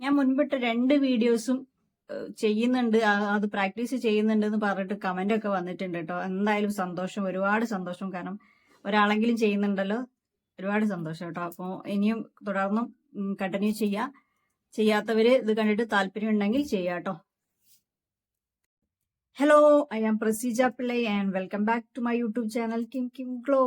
ഞാൻ മുൻപിട്ട് രണ്ട് വീഡിയോസും ചെയ്യുന്നുണ്ട്. അത് പ്രാക്ടീസ് ചെയ്യുന്നുണ്ട് എന്ന് പറഞ്ഞിട്ട് കമന്റ് ഒക്കെ വന്നിട്ടുണ്ട് കേട്ടോ. എന്തായാലും സന്തോഷം. ഒരുപാട് സന്തോഷം. കാരണം ഒരാളെങ്കിലും ചെയ്യുന്നുണ്ടല്ലോ. ഒരുപാട് സന്തോഷം കേട്ടോ. അപ്പോൾ ഇനിയും തുടർന്നും കണ്ടിന്യൂ ചെയ്യുക ചെയ്യാത്തവര് ഇത് കണ്ടിട്ട് താല്പര്യം ഉണ്ടെങ്കിൽ ചെയ്യാം കേട്ടോ. Hello I am Praseeja Pillai and welcome back to my YouTube channel Kim Kim glow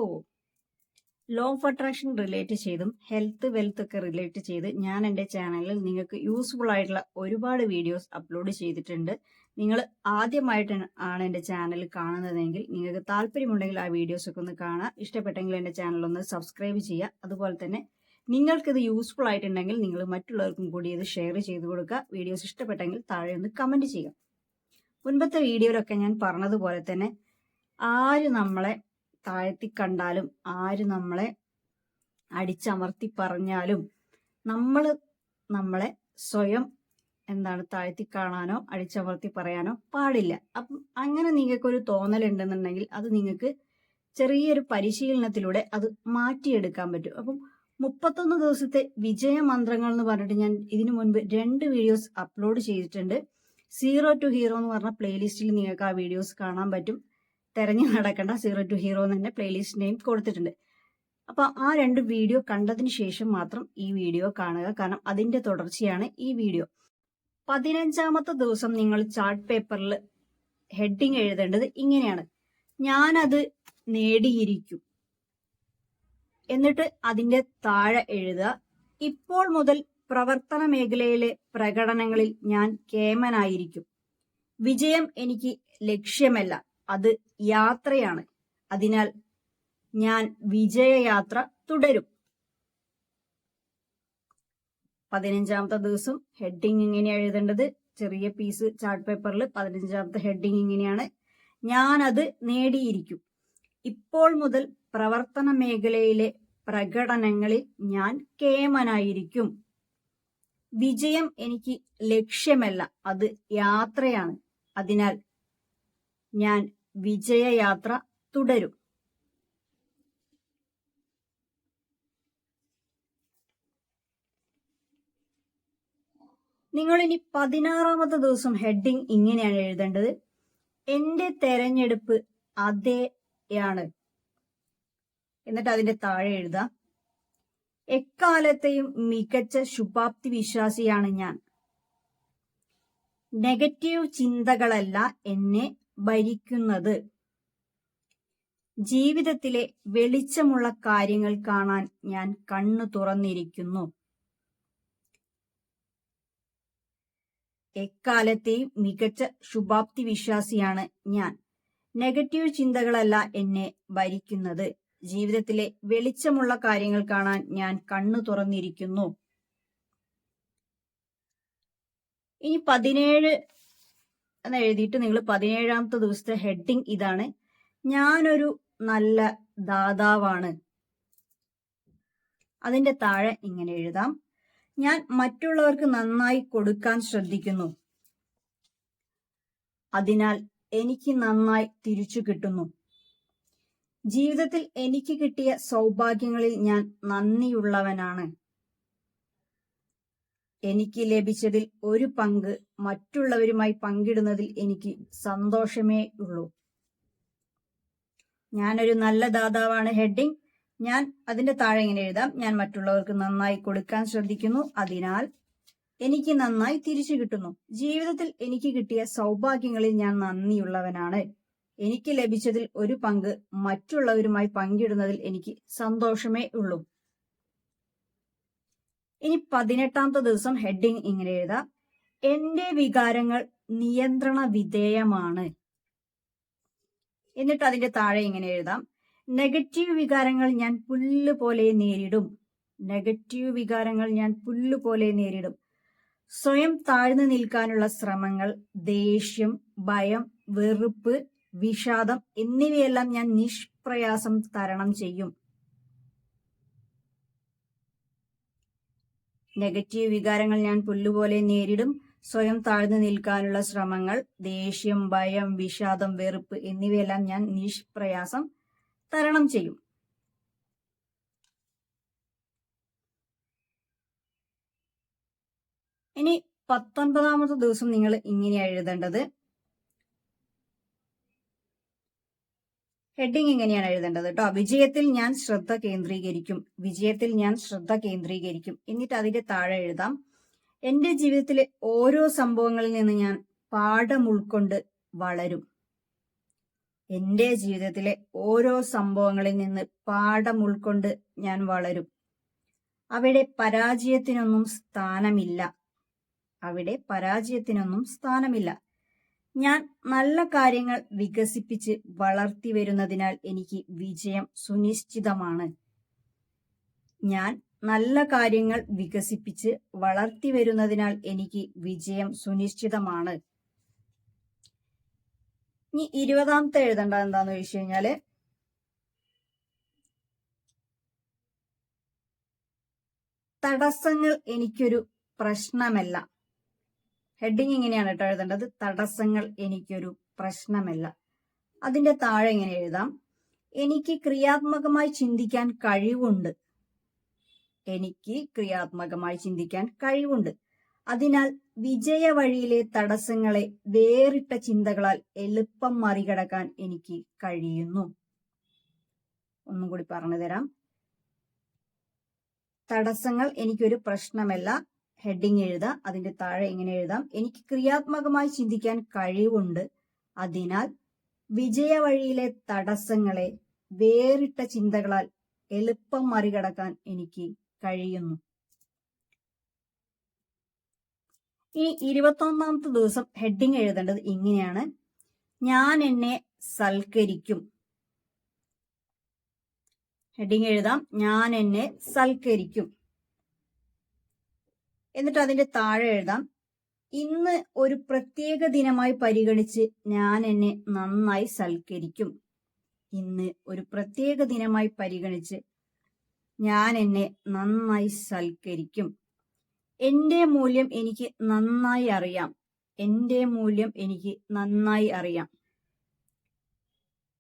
law of attraction relate ചെയ്തും ഹെൽത്ത് വെൽത്ത് ഒക്കെ റിലേറ്റ് ചെയ്ത് ഞാൻ എന്റെ ചാനലിൽ നിങ്ങൾക്ക് യൂസ്ഫുൾ ആയിട്ടുള്ള ഒരുപാട് വീഡിയോസ് അപ്ലോഡ് ചെയ്തിട്ടുണ്ട്. നിങ്ങൾ ആദ്യമായിട്ട് ആണ് എന്റെ ചാനൽ കാണുന്നതെങ്കിൽ നിങ്ങൾക്ക് താല്പര്യമുണ്ടെങ്കിൽ ആ വീഡിയോസ് ഒക്കെ ഒന്ന് കാണാം. ഇഷ്ടപ്പെട്ടെങ്കിൽ എന്റെ ചാനൽ ഒന്ന് സബ്സ്ക്രൈബ് ചെയ്യുക അതുപോലെ തന്നെ നിങ്ങൾക്കിത് യൂസ്ഫുൾ ആയിട്ടുണ്ടെങ്കിൽ നിങ്ങൾ മറ്റുള്ളവർക്കും കൂടി ഇത് ഷെയർ ചെയ്ത് കൊടുക്കുക വീഡിയോസ് ഇഷ്ടപ്പെട്ടെങ്കിൽ താഴെ ഒന്ന് കമന്റ് ചെയ്യുക മുൻപത്തെ വീഡിയോയിലൊക്കെ ഞാൻ പറഞ്ഞതുപോലെ തന്നെ ആര് നമ്മളെ താഴ്ത്തി കണ്ടാലും ആര് നമ്മളെ അടിച്ചമർത്തി പറഞ്ഞാലും നമ്മൾ നമ്മളെ സ്വയം എന്താണ് താഴ്ത്തി കാണാനോ അടിച്ചമർത്തി പറയാനോ പാടില്ല. അപ്പം അങ്ങനെ നിങ്ങൾക്കൊരു തോന്നലുണ്ടെന്നുണ്ടെങ്കിൽ അത് നിങ്ങൾക്ക് ചെറിയൊരു പരിശീലനത്തിലൂടെ അത് മാറ്റിയെടുക്കാൻ പറ്റും. അപ്പം മുപ്പത്തൊന്ന് ദിവസത്തെ വിജയമന്ത്രങ്ങൾ എന്ന് പറഞ്ഞിട്ട് ഞാൻ ഇതിനു മുൻപ് രണ്ട് വീഡിയോസ് അപ്ലോഡ് ചെയ്തിട്ടുണ്ട്. സീറോ ടു ഹീറോ എന്ന് പറഞ്ഞ പ്ലേലിസ്റ്റിൽ നിങ്ങൾക്ക് ആ വീഡിയോസ് കാണാൻ പറ്റും. തെരഞ്ഞു നടക്കേണ്ട സീറോ ടു ഹീറോ എന്ന് തന്നെ പ്ലേലിസ്റ്റ് നെയിം കൊടുത്തിട്ടുണ്ട്. അപ്പൊ ആ രണ്ട് വീഡിയോ കണ്ടതിന് ശേഷം മാത്രം ഈ വീഡിയോ കാണുക. കാരണം അതിന്റെ തുടർച്ചയാണ് ഈ വീഡിയോ പതിനഞ്ചാമത്തെ ദിവസം നിങ്ങൾ ചാർട്ട് പേപ്പറിൽ ഹെഡിങ് എഴുതേണ്ടത് ഇങ്ങനെയാണ്. ഞാനത് നേടിയിരിക്കും. എന്നിട്ട് അതിന്റെ താഴെ എഴുതുക. ഇപ്പോൾ മുതൽ പ്രവർത്തന മേഖലയിലെ പ്രകടനങ്ങളിൽ ഞാൻ കേമനായിരിക്കും. വിജയം എനിക്ക് ലക്ഷ്യമല്ല. അത് യാത്രയാണ്. അതിനാൽ ഞാൻ വിജയയാത്ര തുടരും. പതിനഞ്ചാമത്തെ ദിവസം ഹെഡിങ് ഇങ്ങനെയാണ് എഴുതേണ്ടത്. ചെറിയ പീസ് ചാർട്ട് പേപ്പറിൽ പതിനഞ്ചാമത്തെ ഹെഡിങ് ഇങ്ങനെയാണ്. ഞാൻ അത് നേടിയിരിക്കും. ഇപ്പോൾ മുതൽ പ്രവർത്തന മേഖലയിലെ പ്രകടനങ്ങളിൽ ഞാൻ കേമനായിരിക്കും. വിജയം എനിക്ക് ലക്ഷ്യമല്ല അത് യാത്രയാണ്. അതിനാൽ ഞാൻ വിജയയാത്ര തുടരും. നിങ്ങൾ ഇനി പതിനാറാമത്തെ ദിവസം ഹെഡിങ് ഇങ്ങനെയാണ് എഴുതേണ്ടത്. എന്റെ തെരഞ്ഞെടുപ്പ് അതേയാണ് എന്നിട്ട് അതിന്റെ താഴെ എഴുതാം. എക്കാലത്തെയും മികച്ച ശുഭാപ്തി വിശ്വാസിയാണ് ഞാൻ. നെഗറ്റീവ് ചിന്തകളല്ല എന്നെ ഭരിക്കുന്നത്. ജീവിതത്തിലെ വെളിച്ചമുള്ള കാര്യങ്ങൾ കാണാൻ ഞാൻ കണ്ണു തുറന്നിരിക്കുന്നു. എക്കാലത്തെയും മികച്ച ശുഭാപ്തി വിശ്വാസിയാണ് ഞാൻ. നെഗറ്റീവ് ചിന്തകളല്ല എന്നെ ഭരിക്കുന്നത്. ജീവിതത്തിലെ വെളിച്ചമുള്ള കാര്യങ്ങൾ കാണാൻ ഞാൻ കണ്ണു തുറന്നിരിക്കുന്നു. ഇനി പതിനേഴ് എന്ന് എഴുതിയിട്ട് നിങ്ങൾ പതിനേഴാമത്തെ ദിവസത്തെ ഹെഡിങ് ഇതാണ്. ഞാനൊരു നല്ല ദാതാവാണ്. അതിന്റെ താഴെ ഇങ്ങനെ എഴുതാം. ഞാൻ മറ്റുള്ളവർക്ക് നന്നായി കൊടുക്കാൻ ശ്രദ്ധിക്കുന്നു. അതിനാൽ എനിക്ക് നന്നായി തിരിച്ചു കിട്ടുന്നു. ജീവിതത്തിൽ എനിക്ക് കിട്ടിയ സൗഭാഗ്യങ്ങളിൽ ഞാൻ നന്ദിയുള്ളവനാണ്. എനിക്ക് ലഭിച്ചതിൽ ഒരു പങ്ക് മറ്റുള്ളവരുമായി പങ്കിടുന്നതിൽ എനിക്ക് സന്തോഷമേ ഉള്ളൂ. ഞാനൊരു നല്ല ദാതാവാണ് ഹെഡിങ്. ഞാൻ അതിന്റെ താഴെ ഇങ്ങനെ എഴുതാം. ഞാൻ മറ്റുള്ളവർക്ക് നന്നായി കൊടുക്കാൻ ശ്രദ്ധിക്കുന്നു. അതിനാൽ എനിക്ക് നന്നായി തിരിച്ചു കിട്ടുന്നു. ജീവിതത്തിൽ എനിക്ക് കിട്ടിയ സൗഭാഗ്യങ്ങളിൽ ഞാൻ നന്ദിയുള്ളവനാണ്. എനിക്ക് ലഭിച്ചതിൽ ഒരു പങ്ക് മറ്റുള്ളവരുമായി പങ്കിടുന്നതിൽ എനിക്ക് സന്തോഷമേ ഉള്ളൂ. ഇനി പതിനെട്ടാമത്തെ ദിവസം ഹെഡിങ് ഇങ്ങനെ എഴുതാം. എന്റെ വികാരങ്ങൾ നിയന്ത്രണ വിധേയമാണ്. എന്നിട്ട് അതിന്റെ താഴെ ഇങ്ങനെ എഴുതാം. നെഗറ്റീവ് വികാരങ്ങൾ ഞാൻ പുല്ല് പോലെ നേരിടും. നെഗറ്റീവ് വികാരങ്ങൾ ഞാൻ പുല്ല് പോലെ നേരിടും. സ്വയം താഴ്ന്നു നിൽക്കാനുള്ള ശ്രമങ്ങൾ ദേഷ്യം ഭയം വെറുപ്പ് വിഷാദം എന്നിവയെല്ലാം ഞാൻ നിഷ്പ്രയാസം തരണം ചെയ്യും. നെഗറ്റീവ് വികാരങ്ങൾ ഞാൻ പുല്ലുപോലെ നേരിടും. സ്വയം താഴ്ന്നു നിൽക്കാനുള്ള ശ്രമങ്ങൾ ദേഷ്യം ഭയം വിഷാദം വെറുപ്പ് എന്നിവയെല്ലാം ഞാൻ നിഷ്പ്രയാസം തരണം ചെയ്യും. ഇനി പത്തൊൻപതാമത്തെ ദിവസം നിങ്ങൾ ഇങ്ങനെയാണ് എഴുതേണ്ടത്. ഹെഡിങ് ഇങ്ങനെയാണ് എഴുതേണ്ടത് കേട്ടോ വിജയത്തിൽ ഞാൻ ശ്രദ്ധ കേന്ദ്രീകരിക്കും. വിജയത്തിൽ ഞാൻ ശ്രദ്ധ കേന്ദ്രീകരിക്കും. എന്നിട്ട് അതിന്റെ താഴെ എഴുതാം. എന്റെ ജീവിതത്തിലെ ഓരോ സംഭവങ്ങളിൽ നിന്ന് ഞാൻ പാഠം ഉൾക്കൊണ്ട് വളരും. എന്റെ ജീവിതത്തിലെ ഓരോ സംഭവങ്ങളിൽ നിന്ന് പാഠം ഉൾക്കൊണ്ട് ഞാൻ വളരും. അവിടെ പരാജയത്തിനൊന്നും സ്ഥാനമില്ല. അവിടെ പരാജയത്തിനൊന്നും സ്ഥാനമില്ല. ഞാൻ നല്ല കാര്യങ്ങൾ വികസിപ്പിച്ച് വളർത്തി വരുന്നതിനാൽ എനിക്ക് വിജയം സുനിശ്ചിതമാണ്. ഞാൻ നല്ല കാര്യങ്ങൾ വികസിപ്പിച്ച് വളർത്തി വരുന്നതിനാൽ എനിക്ക് വിജയം സുനിശ്ചിതമാണ്. ഇനി ഇരുപതാമത്തെ എഴുതേണ്ട എന്താന്ന് ചോദിച്ചു കഴിഞ്ഞാൽ തടസ്സങ്ങൾ എനിക്കൊരു പ്രശ്നമല്ല. ഹെഡിങ് ഇങ്ങനെയാണ് കേട്ടോ എഴുതേണ്ടത്? തടസ്സങ്ങൾ എനിക്കൊരു പ്രശ്നമല്ല. അതിന്റെ താഴെ ഇങ്ങനെ എഴുതാം? എനിക്ക് ക്രിയാത്മകമായി ചിന്തിക്കാൻ കഴിവുണ്ട്. എനിക്ക് ക്രിയാത്മകമായി ചിന്തിക്കാൻ കഴിവുണ്ട്. അതിനാൽ വിജയ വഴിയിലെ തടസ്സങ്ങളെ വേറിട്ട ചിന്തകളാൽ എളുപ്പം മറികടക്കാൻ എനിക്ക് കഴിയുന്നു. ഒന്നും കൂടി പറഞ്ഞു തരാം. തടസ്സങ്ങൾ എനിക്കൊരു പ്രശ്നമല്ല. ഹെഡിങ് എഴുതാം. അതിന്റെ താഴെ ഇങ്ങനെ എഴുതാം. എനിക്ക് ക്രിയാത്മകമായി ചിന്തിക്കാൻ കഴിവുണ്ട്. അതിനാൽ വിജയ വഴിയിലെ തടസ്സങ്ങളെ വേറിട്ട ചിന്തകളാൽ എളുപ്പം മറികടക്കാൻ എനിക്ക് കഴിയുന്നു. ഈ ഇരുപത്തൊന്നാമത്തെ ദിവസം ഹെഡിങ് എഴുതേണ്ടത് ഇങ്ങനെയാണ്. ഞാൻ എന്നെ സൽക്കരിക്കും. ഹെഡിങ് എഴുതാം. ഞാൻ എന്നെ സൽക്കരിക്കും. എന്നിട്ട് അതിന്റെ താഴെ എഴുതാം. ഇന്ന് ഒരു പ്രത്യേക ദിനമായി പരിഗണിച്ച് ഞാൻ എന്നെ നന്നായി സൽക്കരിക്കും. ഇന്ന് ഒരു പ്രത്യേക ദിനമായി പരിഗണിച്ച് ഞാൻ എന്നെ നന്നായി സൽക്കരിക്കും. എന്റെ മൂല്യം എനിക്ക് നന്നായി അറിയാം. എന്റെ മൂല്യം എനിക്ക് നന്നായി അറിയാം.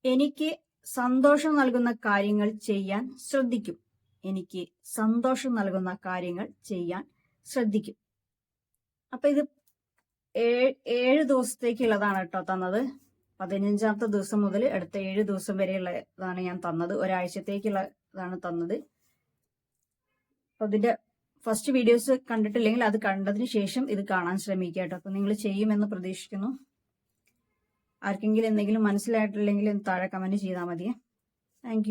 എനിക്ക് സന്തോഷം നൽകുന്ന കാര്യങ്ങൾ ചെയ്യാൻ ശ്രദ്ധിക്കും. എനിക്ക് സന്തോഷം നൽകുന്ന കാര്യങ്ങൾ ചെയ്യാൻ ശ്രദ്ധിക്കും. അപ്പൊ ഇത് ഏഴ് ദിവസത്തേക്കുള്ളതാണ് കേട്ടോ തന്നത്. പതിനഞ്ചാമത്തെ ദിവസം മുതൽ അടുത്ത ഏഴ് ദിവസം വരെയുള്ളതാണ് ഞാൻ തന്നത്. ഒരാഴ്ചത്തേക്കുള്ളതാണ് തന്നത്. അപ്പൊ ഇതിന്റെ ഫസ്റ്റ് വീഡിയോസ് കണ്ടിട്ടില്ലെങ്കിൽ അത് കണ്ടതിന് ശേഷം ഇത് കാണാൻ ശ്രമിക്കുക കേട്ടോ. അപ്പൊ നിങ്ങൾ ചെയ്യുമെന്ന് പ്രതീക്ഷിക്കുന്നു. ആർക്കെങ്കിലും എന്തെങ്കിലും മനസ്സിലായിട്ടില്ലെങ്കിൽ താഴെ കമന്റ് ചെയ്താൽ മതിയേ താങ്ക്